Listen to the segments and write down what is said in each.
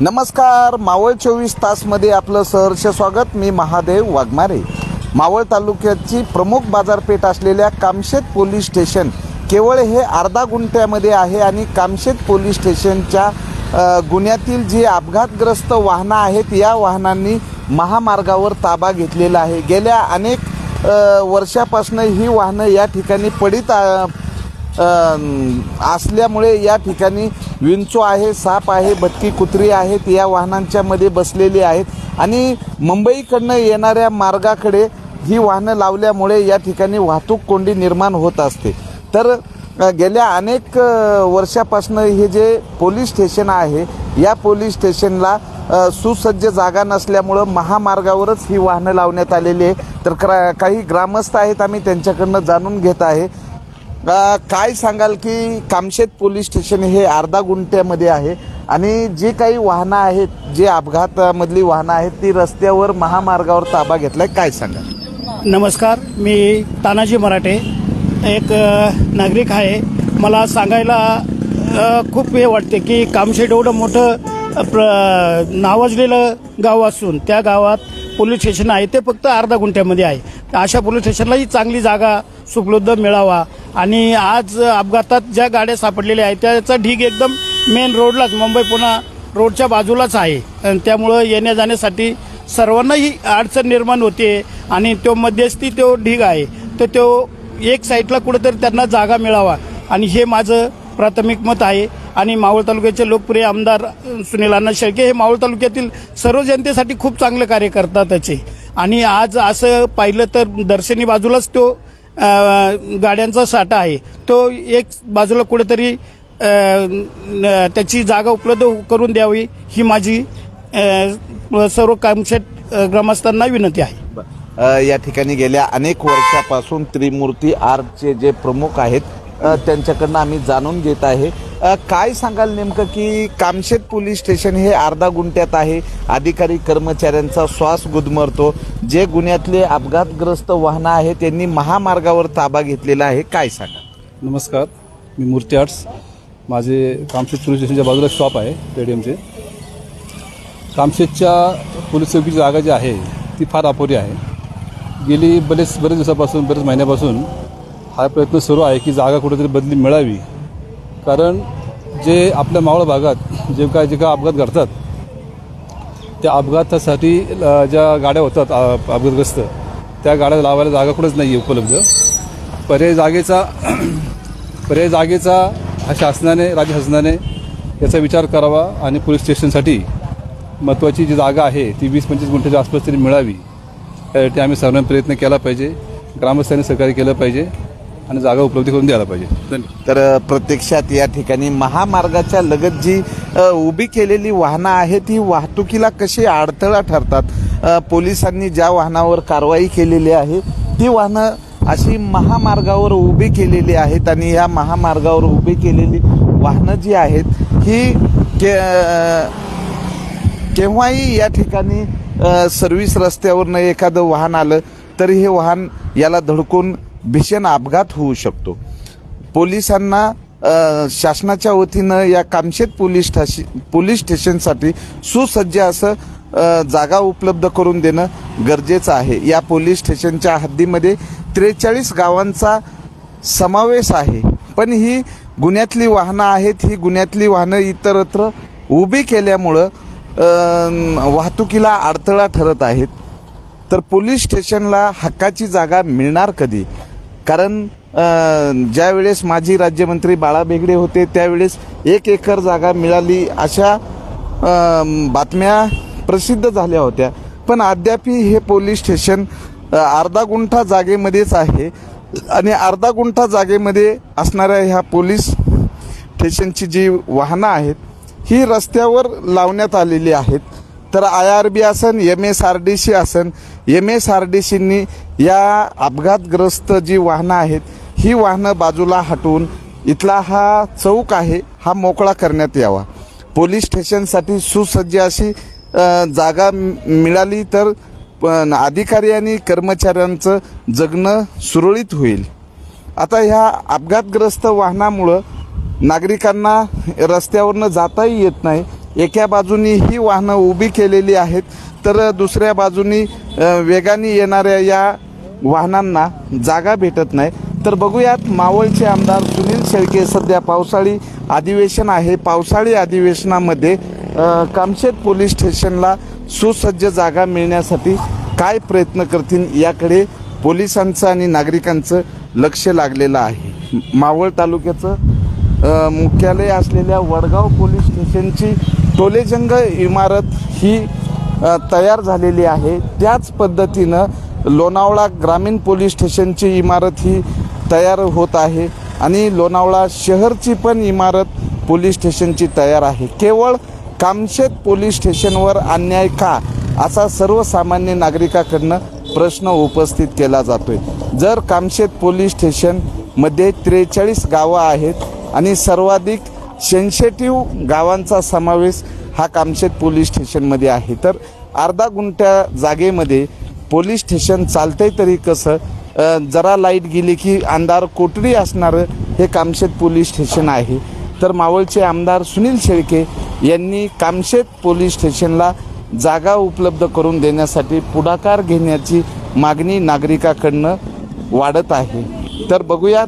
नमस्कार मावळ चोवीस तासमध्ये आपलं सहर्ष स्वागत. मी महादेव वाघमारे. मावळ तालुक्याची प्रमुख बाजारपेठ असलेल्या कामशेत पोलीस स्टेशन केवळ हे अर्धा गुंठ्यामध्ये आहे आणि कामशेत पोलीस स्टेशनच्या गुन्ह्यातील जी अपघातग्रस्त वाहनं आहेत या वाहनांनी महामार्गावर ताबा घेतलेला आहे. गेल्या अनेक वर्षापासून ही वाहनं या ठिकाणी पडित असल्यामुळे या ठिकाणी विंचू आहे साप आहे भटकी कुत्री आहेत या वाहनांच्या मध्ये बसलेली आहेत. आणि मुंबईकडनं येणाऱ्या मार्गाकडे ही वाहनं लावल्यामुळे या ठिकाणी वाहतूक कोंडी निर्माण होत असते. तर गेल्या अनेक वर्षापासनं वर्षापासून हे जे पोलीस स्टेशन आहे या पोलीस स्टेशनला सुसज्ज जागा नसल्यामुळं महामार्गावरच ही वाहनं लावण्यात आलेली आहे. तर क्रा काही ग्रामस्थ आहेत आम्ही त्यांच्याकडनं जाणून घेत आहे. काय सांगाल की कामशेत पोलीस स्टेशन हे अर्धा गुंठ्यामध्ये आहे आणि जे काही वाहनं आहेत जे अपघातामधली वाहनं आहेत ती रस्त्यावर महामार्गावर ताबा घेतलाय काय सांगा नमस्कार मी तानाजी मराठे एक नागरिक आहे. मला सांगायला खूप हे वाटते की कामशेत एवढं मोठं प्र नावाजलेलं गाव असून त्या गावात पोलीस स्टेशन आहे. ते फक्त अर्धा गुंठ्यामध्ये आहे. अशा पोलीस स्टेशनलाही चांगली जागा सुपलब्ध मिळावा. आणि आज अपघातात ज्या गाड्या सापडलेल्या आहेत त्याचा ढीग एकदम मेन रोडलाच मुंबई पुणा रोडच्या बाजूलाच आहे. आणि त्यामुळं येण्या जाण्यासाठी सर्वांनाही अडचण निर्माण होते आणि तो मध्यस्थी तो ढीग आहे तर तो एक साईडला कुठेतरी त्यांना जागा मिळावा. आणि हे माझं प्राथमिक मत आहे. आणि मावळ तालुक्याचे लोकप्रिय आमदार सुनील अण्णा शेळके हे मावळ तालुक्यातील सर्व जनतेसाठी खूप चांगलं कार्य करतात त्याचे आणि आज असं पाहिलं तर दर्शनी बाजूलाच तो गाड्यांचा साठा आहे. तो एक बाजूला कुठेतरी त्याची जागा उपलब्ध करून द्यावी ही माझी सर्व कामशेट ग्रामस्थांना विनंती आहे. या ठिकाणी गेल्या अनेक वर्षापासून त्रिमूर्ती आर्टचे जे प्रमुख आहेत त्यांच्याकडनं आम्ही जाणून घेत आहे. काय सांगाल नेमकं की कामशेत पोलीस स्टेशन हे अर्धा गुंठ्यात आहे? अधिकारी कर्मचाऱ्यांचा श्वास गुदमरतो. जे गुन्ह्यातले अपघातग्रस्त वाहनं आहेत त्यांनी महामार्गावर ताबा घेतलेला आहे. काय सांगा नमस्कार. मी मूर्ती आर्ट्स. माझे कामशेत पोलीस स्टेशनच्या बाजूला शॉप आहे पेडीएमचे कामशेतच्या पोलीस चौकीची जागा जी आहे ती फार अपुरी आहे. गेली बरेच बरेच दिवसापासून बरेच महिन्यापासून हा प्रयत्न सुरू आहे की जागा कुठेतरी बदली मिळावी. कारण जे आपल्या मावळ भागात जे काय जे काय अपघात घडतात त्या अपघातासाठी ज्या गाड्या होतात अपघातग्रस्त त्या गाड्या लावायला जागा कुठंच नाही आहे उपलब्ध. पर्याय जागेचा पर्याय जागेचा हा शासनाने राज्य शासनाने याचा विचार करावा आणि पोलीस स्टेशनसाठी महत्त्वाची जी जागा आहे ती वीस पंचवीस गुंठ्याच्या आसपास तरी मिळावी. त्यासाठी आम्ही सर्वांनी प्रयत्न केला पाहिजे. ग्रामस्थांनी सहकार्य केलं पाहिजे. आणि जागा उपलब्ध करून द्यायला पाहिजे. तर प्रत्यक्षात या ठिकाणी महामार्गाच्या लगत जी उभी केलेली वाहनं आहेत ही वाहतुकीला कशी अडथळा ठरतात? पोलिसांनी ज्या वाहनावर कारवाई केलेली आहे ती वाहनं अशी महामार्गावर उभी केलेली आहेत आणि या महामार्गावर उभी केलेली वाहनं जी आहेत ही के केव्हाही या ठिकाणी सर्व्हिस रस्त्यावरनं एखादं वाहन आलं तरी हे वाहन याला धडकून भीषण अपघात होऊ शकतो. पोलिसांना शासनाच्या वतीनं या कामशेत पोलीस स्टाशी पोलीस स्टेशनसाठी सुसज्ज असं जागा उपलब्ध करून देणं गरजेचं आहे. या पोलीस स्टेशनच्या हद्दीमध्ये त्रेचाळीस गावांचा समावेश आहे. पण ही गुन्ह्यातली वाहनं आहेत ही गुन्ह्यातली वाहनं इतरत्र उभी केल्यामुळं वाहतुकीला अडथळा ठरत आहेत. तर पोलीस स्टेशनला हक्काची जागा मिळणार कधी? कारण ज्यावेळेस माजी राज्यमंत्री बाळा बेगडे होते त्यावेळेस एक एकर जागा मिळाली अशा बातम्या प्रसिद्ध झाल्या होत्या. पण अद्यापही हे पोलीस स्टेशन अर्धा गुंठा जागेमध्येच आहे आणि अर्धा गुंठा जागेमध्ये असणाऱ्या ह्या पोलीस स्टेशनची जी वाहनं आहेत ही रस्त्यावर लावण्यात आलेली आहेत. तर आय आर बी असन M S R D C असन एम एस आर डी सींनी या अपघातग्रस्त जी वाहनं आहेत ही वाहनं बाजूला हटवून इथला हा चौक आहे हा मोकळा करण्यात यावा. पोलीस स्टेशनसाठी सुसज्ज अशी जागा मिळाली तर अधिकारी आणि कर्मचाऱ्यांचं जगणं सुरळीत होईल. आता ह्या अपघातग्रस्त वाहनामुळं नागरिकांना रस्त्यावरनं जाताही येत नाही. एका बाजूनी ही वाहनं उभी केलेली आहेत तर दुसऱ्या बाजूनी वेगाने येणाऱ्या या वाहनांना जागा भेटत नाही. तर बघूयात मावळचे आमदार सुनील शेळके. सध्या पावसाळी अधिवेशन आहे. पावसाळी अधिवेशनामध्ये कामशेत पोलीस स्टेशनला सुसज्ज जागा मिळण्यासाठी काय प्रयत्न करतील याकडे पोलिसांचं आणि नागरिकांचं लक्ष लागलेलं आहे. मावळ तालुक्याचं मुख्यालय असलेल्या वडगाव पोलीस स्टेशनची टोलेजंग इमारत ही तयार झालेली आहे. त्याच पद्धतीनं लोणावळा ग्रामीण पोलीस स्टेशनची इमारत ही तयार होत आहे आणि लोणावळा शहरची पण इमारत पोलीस स्टेशनची तयार आहे. केवळ कामशेत पोलीस स्टेशनवर अन्याय का असा सर्वसामान्य नागरिकाकडनं प्रश्न उपस्थित केला जातोय. जर कामशेत पोलीस स्टेशनमध्ये त्रेचाळीस गावं आहेत आणि सर्वाधिक सेन्सेटिव्ह गावांचा समावेश हा कामशेत पोलीस स्टेशनमध्ये आहे तर अर्धा गुंठ्या जागेमध्ये पोलीस स्टेशन चालतंय तरी कसं? जरा लाइट गेली की अंधार कोठडी असणारं हे कामशेत पोलीस स्टेशन आहे. तर मावळचे आमदार सुनील शेळके यांनी कामशेत पोलीस स्टेशनला जागा उपलब्ध करून देण्यासाठी पुढाकार घेण्याची मागणी नागरिकाकडनं वाढत आहे. तर बघूयात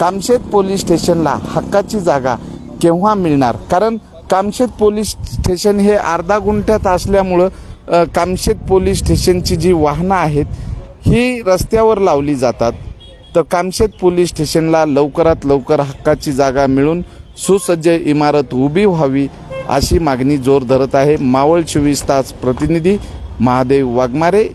कामशेत पोलीस स्टेशनला हक्काची जागा केव्हा मिळणार? कारण कामशेत पोलीस स्टेशन हे अर्धा गुंठ्यात असल्यामुळं कामशेत पोलीस स्टेशनची जी वाहनं आहेत ही रस्त्यावर लावली जातात. तर कामशेत पोलीस स्टेशनला लवकरात लवकर हक्काची जागा मिळून सुसज्ज इमारत उभी व्हावी अशी मागणी जोर धरत आहे मावळ चोवीस तास प्रतिनिधी महादेव वाघमारे.